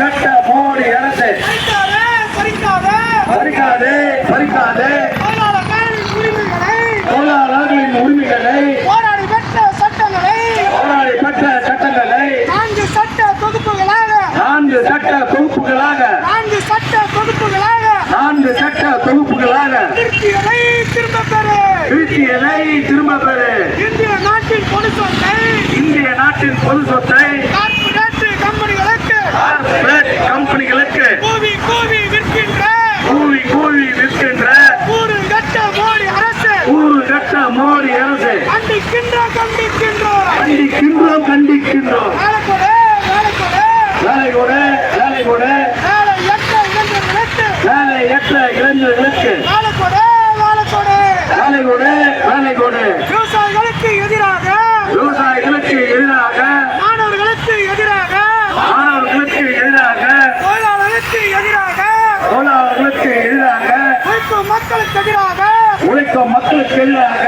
கட்ட மோடி இடத்தை. பறிக்காதே பறிக்காதே. தொழிலாளர்களின் உரிமைகளை போராடி பெற்ற சட்டங்களை போராடி பெற்ற சட்டங்களை. நான்கு சட்ட தொகுப்புகளாக நான்கு சட்ட தொகுப்புகளாக. நான்கு சட்ட தொகுப்புகளாக நான்கு சட்ட தொகுப்புகளாக. திருத்தியதை திரும்ப பெறு. திருத்தியதை இந்திய நாட்டின் பொது சொத்தை இந்திய நாட்டின் பொது சொத்தை மோடி அரசு. கண்டிக்கின்ற கண்டிக்கின்றோம். கண்டிக்கின்றோம் கண்டிக்கின்றோம். வேலை கொடு வேலை கொடு வேலை எட்ட இளைஞர்களுக்கு. வேலை கொடு வேலை கொடு விவசாயிகளுக்கு எதிராக. விவசாயிகளுக்கு எதிராக. மாணவர்களுக்கு எதிராக. மாணவர்களுக்கு எதிராக. தொழிலாளர்களுக்கு எதிராக. தொழிலாளர்களுக்கு எதிராக. மக்களுக்கு எதிராக. உழைக்கும் மக்களுக்கு எதிராக